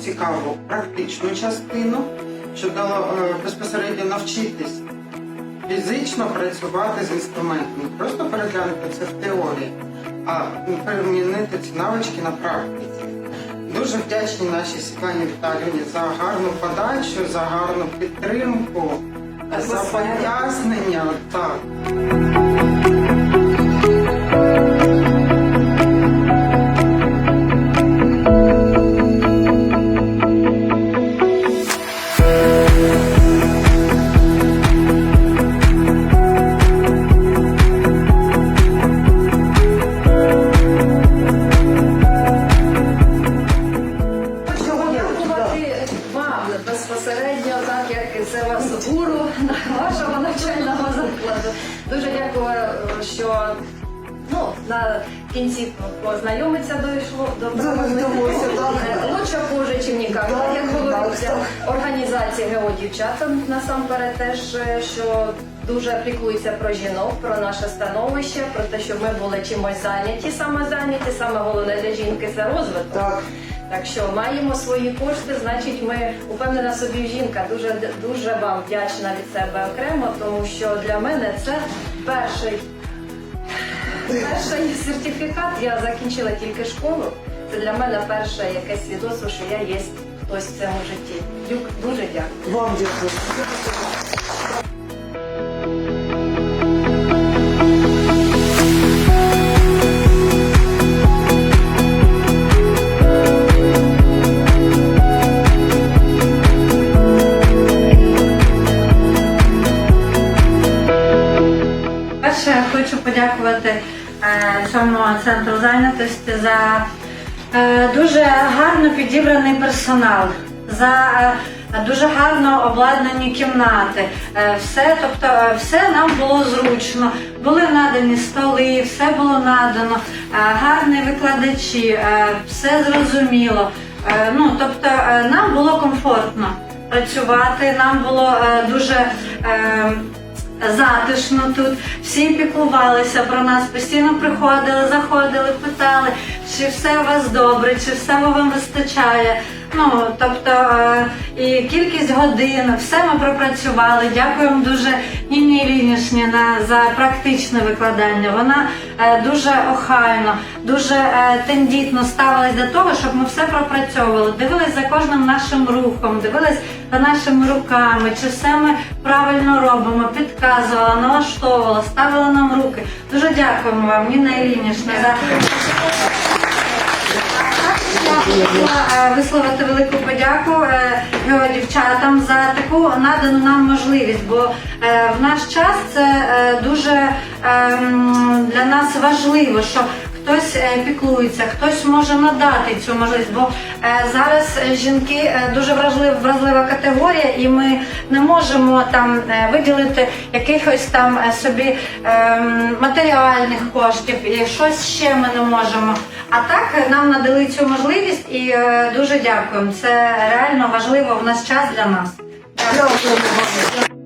цікаву практичну частину, що дало е, безпосередньо навчитись фізично працювати з інструментом, не просто переглянути це в теорії, а перемінити ці навички на практиці. Дуже вдячні нашій Світлані Віталіївні за гарну подачу, за гарну підтримку, за пояснення. Так. Гуру вашого навчального закладу. Дуже дякую, що ну, на кінці познайомитися дійшло до Довелося. Лучше хуже, чим ніколи. Як говориться, організація ГЕО дівчатам насамперед теж, е, що дуже піклується про жінок, про наше становище, про те, щоб ми були чимось зайняті, саме зайняті. Саме головне для жінки це розвиток. Так. Так що маємо свої кошти, значить, ми упевнена собі жінка. Дуже дуже вам вдячна від себе окремо, тому що для мене це перший, перший сертифікат. Я закінчила тільки школу. Це для мене перше якесь свідоцтво, що я є хтось в цьому житті. Люк, дуже дякую. Вам дякую. Перше, хочу подякувати е, цьому центру зайнятості за е, дуже гарно підібраний персонал, за е, дуже гарно обладнані кімнати. Все, тобто, все нам було зручно. Були надані столи, все було надано, гарні викладачі, все зрозуміло. Ну, тобто, нам було комфортно працювати, нам було дуже. Затишно тут. Всі піклувалися про нас, постійно приходили, заходили, питали, чи все у вас добре, чи все вам вистачає. Ну, тобто е, і кількість годин, все ми пропрацювали. Дякуємо дуже Ніні Лінішніна за практичне викладання. Вона е, дуже охайно, дуже е, тендітно ставилась до того, щоб ми все пропрацьовували. Дивились за кожним нашим рухом, дивились за нашими руками, чи все ми правильно робимо, підказувала, налаштовувала, ставила нам руки. Дуже дякуємо вам, Ніна Ілінішна, за хотіла е, висловити велику подяку е, дівчатам за таку надану нам можливість, бо е, в наш час це дуже е, для нас важливо, що хтось е, піклується, хтось може надати цю можливість, бо е, зараз е, жінки дуже вразлива, вразлива категорія, і ми не можемо там виділити якихось там собі ем, матеріальних коштів, і щось ще ми не можемо. А так нам надали цю можливість і дуже дякуємо. Це реально важливо в наш час для нас. Дякую.